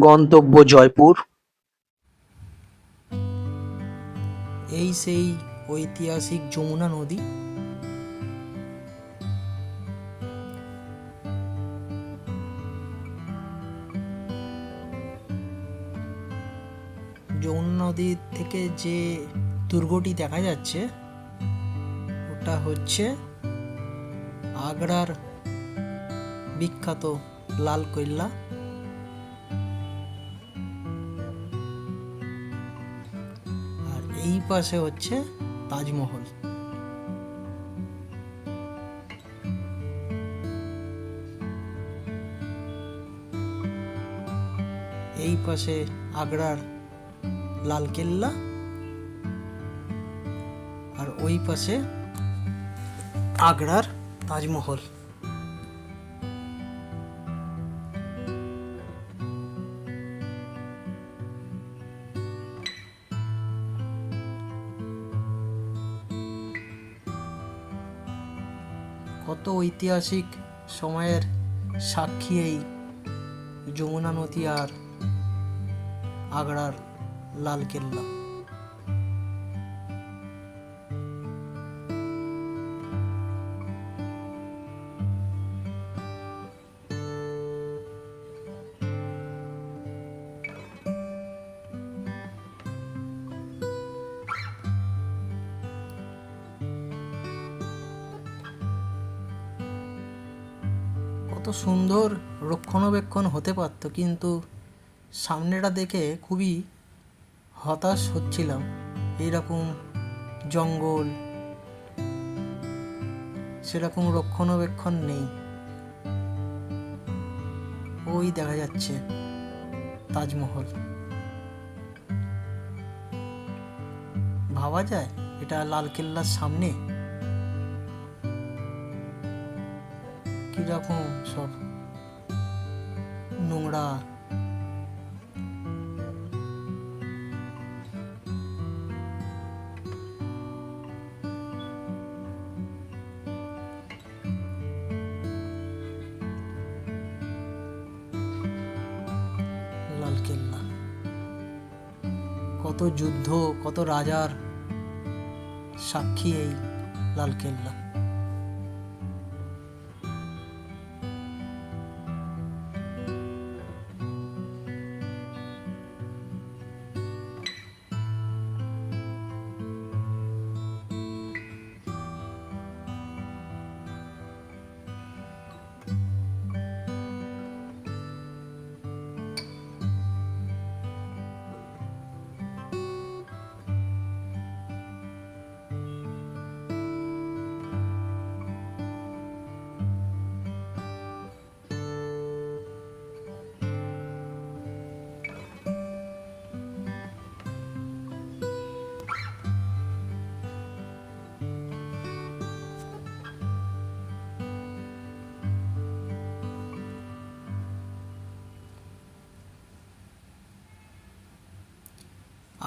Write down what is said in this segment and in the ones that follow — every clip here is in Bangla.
গন্তব্য জয়পুর। এই সেই ঐতিহাসিক যমুনা নদী। যমুনা নদীর থেকে যে দুর্গটি দেখা যাচ্ছে, ওটা হচ্ছে আগ্রার বিখ্যাত লাল কৈল্লা এই পাশে হচ্ছে তাজমহল। এই পাশে আগ্রার লালকেল্লা আর ওই পাশে আগ্রার তাজমহল। ঐতিহাসিক সময়ের সাক্ষী এই যমুনা নদী আর আগ্রার লালকেল্লা। সুন্দর রক্ষণাবেক্ষণ হতে পারত, কিন্তু সামনেটা দেখে খুবই হতাশ হচ্ছিলাম। এইরকম জঙ্গল, সেরকম রক্ষণাবেক্ষণ নেই। ওই দেখা যাচ্ছে তাজমহল। ভাবা যায়, এটা লালকেল্লার সামনে? কীরকম সব নোংরা? লালকেল্লা কত যুদ্ধ কত রাজার সাক্ষী এই লালকেল্লা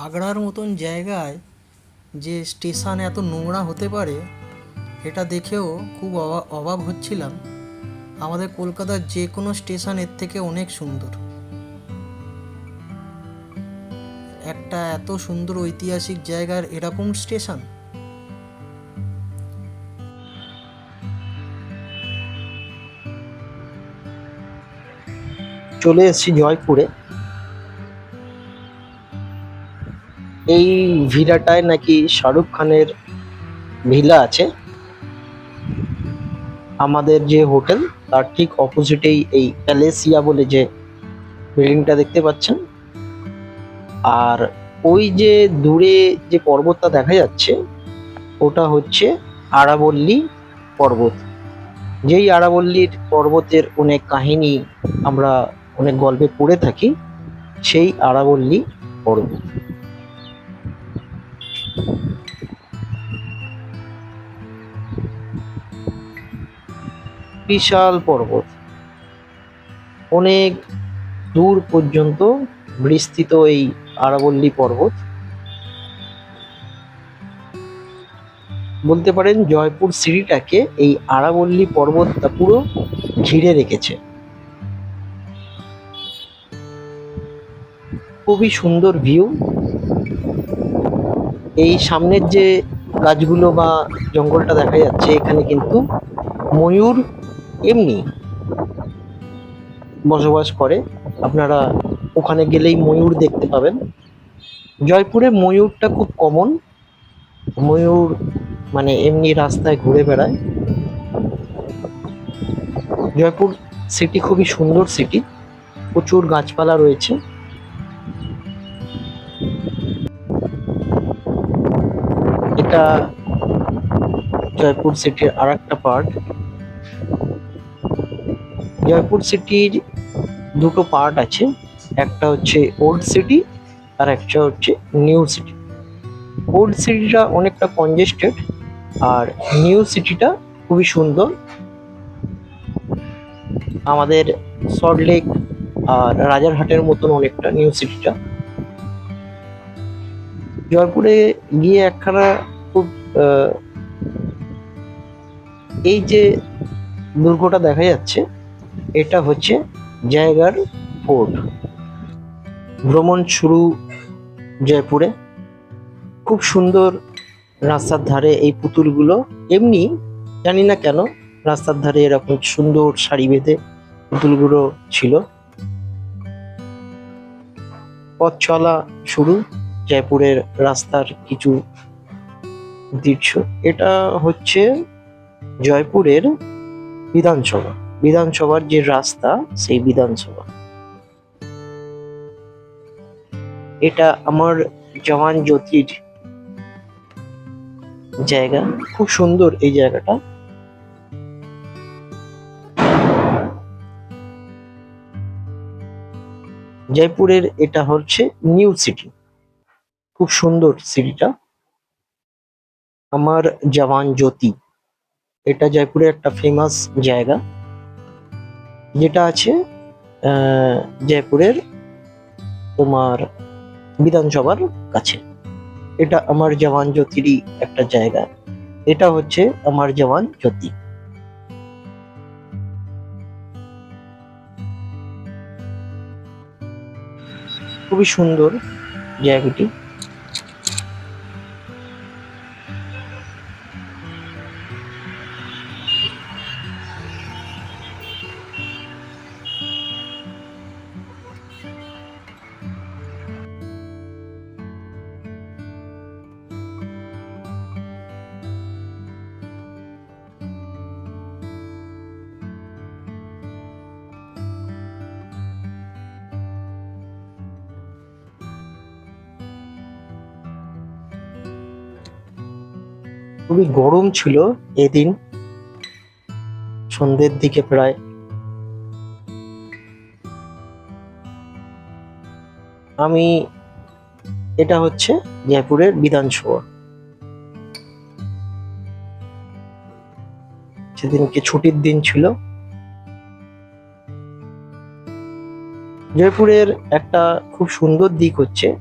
আগ্রার মতন জায়গায় যে স্টেশন এত নোংরা হতে পারে, এটা দেখেও খুব অবাক হচ্ছিলাম। আমাদের কলকাতার যে কোনো স্টেশনের থেকে অনেক সুন্দর। একটা এত সুন্দর ঐতিহাসিক জায়গার এরকম স্টেশন? চলে এসেছি জয়পুরে। এই ভিলাটায় নাকি শাহরুখ খানের ভিলা আছে। আমাদের যে হোটেল, তার ঠিক অপোজিটেই এই প্যালেসিয়া বলে যে বিল্ডিংটা দেখতে পাচ্ছেন। আর ওই যে দূরে যে পর্বতটা দেখা যাচ্ছে, ওটা হচ্ছে আরাবল্লী পর্বত। যেই আরাবল্লীর পর্বতের অনেক কাহিনী আমরা অনেক গল্পে পড়ে থাকি, সেই আরাবল্লী পর্বত। বিশাল পর্বত। অনেক দূর পর্যন্ত বিস্তৃত এই আরাবল্লী পর্বত। বলতে পারেন জয়পুর সিটিটাকে এই আরাবল্লী পর্বতটা পুরো ঘিরে রেখেছে। খুবই সুন্দর ভিউ এই সামনের যে গাছগুলো বা জঙ্গলটা দেখা যাচ্ছে, এখানে কিন্তু ময়ূর এমনি বসবাস করে। আপনারা ওখানে গেলেই ময়ূর দেখতে পাবেন। জয়পুরে ময়ূরটা খুব কমন ময়ূর মানে এমনি রাস্তায় ঘুরে বেড়ায়। জয়পুর সিটি খুবই সুন্দর সিটি প্রচুর গাছপালা রয়েছে। এটা জয়পুর সিটির আর একটা পার্ট জয়পুর সিটির দুটো পার্ট আছে, একটা হচ্ছে ওল্ড সিটি আর একটা হচ্ছে নিউ সিটি। ওল্ড সিটিটা অনেকটা কনজেস্টেড আর নিউ সিটিটা খুবই সুন্দর। আমাদের সল্টলেক আর রাজারহাটের মতন অনেকটা নিউ সিটিটা। জয়পুরে গিয়ে একখানা এই যে দুর্গটা দেখা যাচ্ছে, এটা হচ্ছে জায়গার ফোর্ট। ভ্রমণ শুরু জয়পুরে। খুব সুন্দর রাস্তার ধারে এই পুতুলগুলো। এমনি জানি না কেন রাস্তার ধারে এরকম সুন্দর সারি বেঁধে পুতুলগুলো ছিল। পথ চলা শুরু জয়পুরের রাস্তার কিছু দৃশ্য এটা হচ্ছে জয়পুরের বিধানসভা। বিধানসভার যে রাস্তা, সেই বিধানসভা। এটা আমার জওয়ান জ্যোতির জায়গা। খুব সুন্দর এই জায়গাটা। জয়পুরের এটা হচ্ছে নিউ সিটি। খুব সুন্দর সিটিটা। আমার জওয়ান জ্যোতি। এটা জয়পুরের একটা ফেমাস জায়গা। যেটা আছে জয়পুরের তোমার বিধানসভার কাছে। এটা আমার জওয়ান জ্যোতিরই একটা জায়গা। এটা হচ্ছে আমার জওয়ান জ্যোতি। খুবই সুন্দর জায়গাটি। খুবই গরম ছিল এদিন। সন্ধ্যের দিকে প্রায়। আমি, এটা হচ্ছে জয়পুরের বিধানসভা। সেদিনকে ছুটির দিন ছিল। জয়পুরের একটা খুব সুন্দর দিক হচ্ছে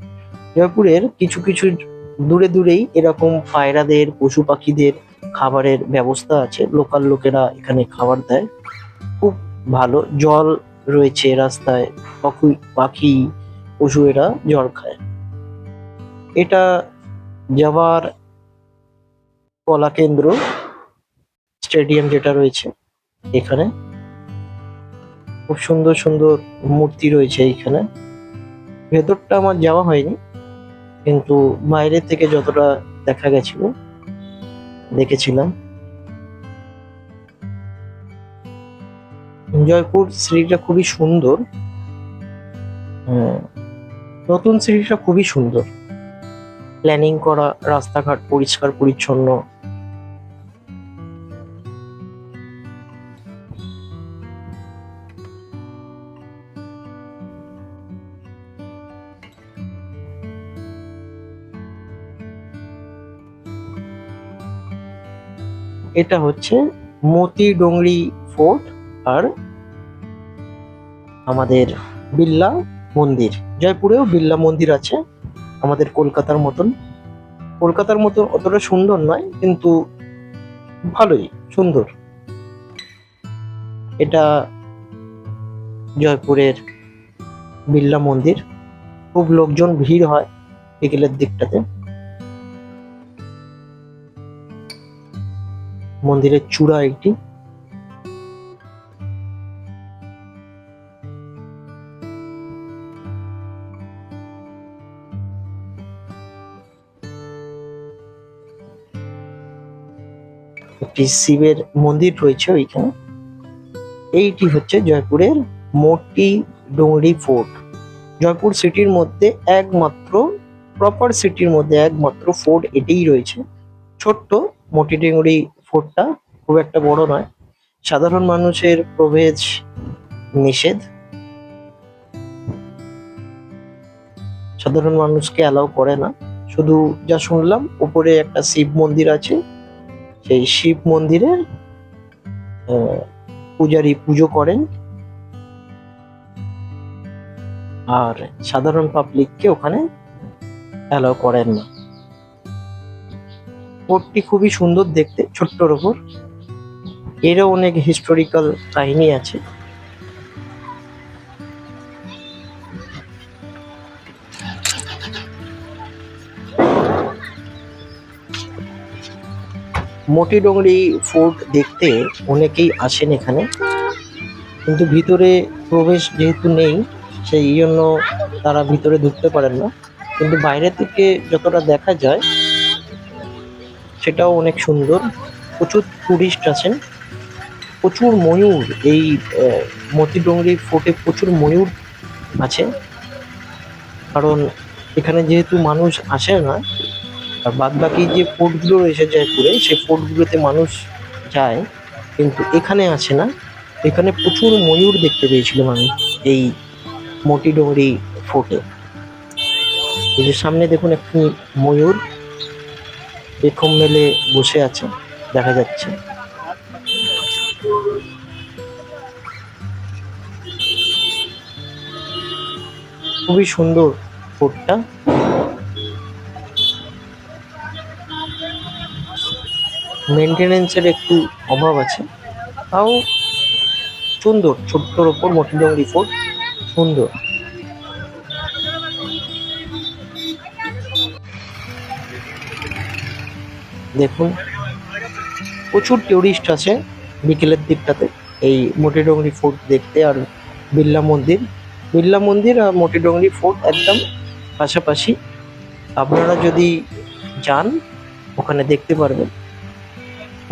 জয়পুরের কিছু কিছু দূরে দূরেই এরকম পায়রাদের, পশু পাখিদের খাবারের ব্যবস্থা আছে। লোকাল লোকেরা এখানে খাবার দেয়। খুব ভালো। জল রয়েছে রাস্তায়। পাখি পাখি, পশু এরা জল খায়। এটা যাওয়ার কলা কেন্দ্র স্টেডিয়াম যেটা রয়েছে এখানে। খুব সুন্দর সুন্দর মূর্তি রয়েছে এইখানে ভেতরটা আমার যাওয়া হয়নি। কিন্তু বাইরে থেকে যতটা দেখা গেছিল দেখেছিলাম। জয়পুর সিঁড়িটা খুবই সুন্দর। হ্যাঁ, নতুন সিঁড়িটা খুবই সুন্দর। প্ল্যানিং করা রাস্তাঘাট পরিষ্কার পরিচ্ছন্ন। এটা হচ্ছে মতি ডোংরি ফোর্ট আর আমাদের বিল্লা মন্দির। জয়পুরেও বিল্লা মন্দির আছে, আমাদের কলকাতার মতন। কলকাতার মতো অতটা সুন্দর নয়, কিন্তু ভালোই, সুন্দর। এটা জয়পুরের বিল্লা মন্দির। খুব লোকজন ভিড় হয় বিকেলের দিকটাতে। মন্দিরের চূড়া একটি। শিবের মন্দির রয়েছে ওইখানে। এইটি হচ্ছে জয়পুরের মোটি ডোংরি ফোর্ট। জয়পুর সিটির মধ্যে একমাত্র, প্রপার সিটির মধ্যে একমাত্র ফোর্ট এটাই রয়েছে। ছোট্ট মোটি ডোংরি ফোর্টটা খুব একটা বড় নয়। সাধারণ মানুষের প্রবেশ নিষেধ। সাধারণ মানুষকে অ্যালাউ করে না। শুধু যা শুনলাম, উপরে একটা শিব মন্দির আছে। সেই শিব মন্দিরে পূজারী পুজো করেন। আর সাধারণ পাবলিককে ওখানে অ্যালাউ করেন না। ফোর্টটি খুবই সুন্দর দেখতে, ছোট্টর ওপর এরও অনেক হিস্টোরিক্যাল কাহিনী আছে। মোটিডোংরি ফোর্ট দেখতে অনেকেই আসেন এখানে। কিন্তু ভিতরে প্রবেশ যেহেতু নেই, সেই জন্য তারা ভিতরে ঢুকতে পারেন না। কিন্তু বাইরে থেকে যতটা দেখা যায় সেটাও অনেক সুন্দর। প্রচুর টুরিস্ট আছেন। প্রচুর ময়ূর এই মতিডোংরি ফোর্টে প্রচুর ময়ূর আছে। কারণ এখানে যেহেতু মানুষ আসে না, আর বাদ বাকি যে ফোর্টগুলো রয়েছে জয়পুরে, সেই ফোর্টগুলোতে মানুষ যায়, কিন্তু এখানে আছে না। এখানে প্রচুর ময়ূর দেখতে পেয়েছিলাম আমি এই মতিডোংরি ফোর্টে। এই যে সামনে দেখুন একটি ময়ূর। পেখম মেলে বসে আছে, দেখা যাচ্ছে। খুবই সুন্দর ফোর্টটা মেনটেনেন্সের একটু অভাব আছে, তাও সুন্দর, ছোট্টর ওপর মতিডঙ্গি ফোর্ট সুন্দর। দেখুন, প্রচুর টুরিস্ট আছে বিকেলের দিকটাতে, এই মোটিডোংরি ফোর্ট দেখতে আর বিড়লা মন্দির। বিড়লা মন্দির আর মোটিডোংরি ফোর্ট একদম পাশাপাশি। আপনারা যদি যান, ওখানে দেখতে পারবেন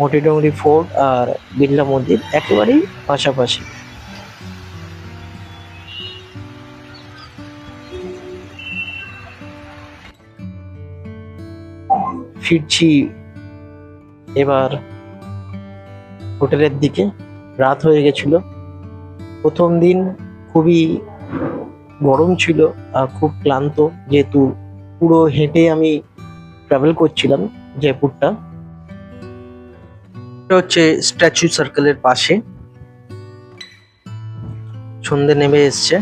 মোটিডোংরি ফোর্ট আর বিড়লা মন্দির একেবারেই পাশাপাশি। ফিরছি এবার হোটেলের দিকে রাত হয়ে গেছিল। প্রথম দিন খুবই গরম ছিল আর খুব ক্লান্ত, যেহেতু পুরো হেঁটে আমি ট্রাভেল করছিলাম জয়পুরটা। হচ্ছে স্ট্যাচু সার্কেলের পাশে। সন্ধে নেমে এসছে।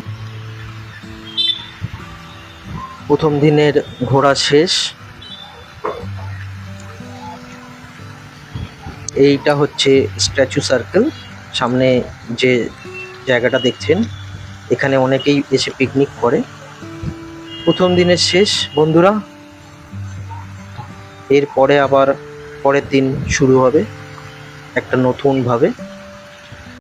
প্রথম দিনের ঘোরা শেষ। এইটা হচ্ছে স্ট্যাচু সার্কেল। সামনে যে জায়গাটা দেখছেন, এখানে অনেকেই এসে পিকনিক করে। প্রথম দিনের শেষ, বন্ধুরা। এরপরে আবার পরের দিন শুরু হবে একটা নতুন ভাবে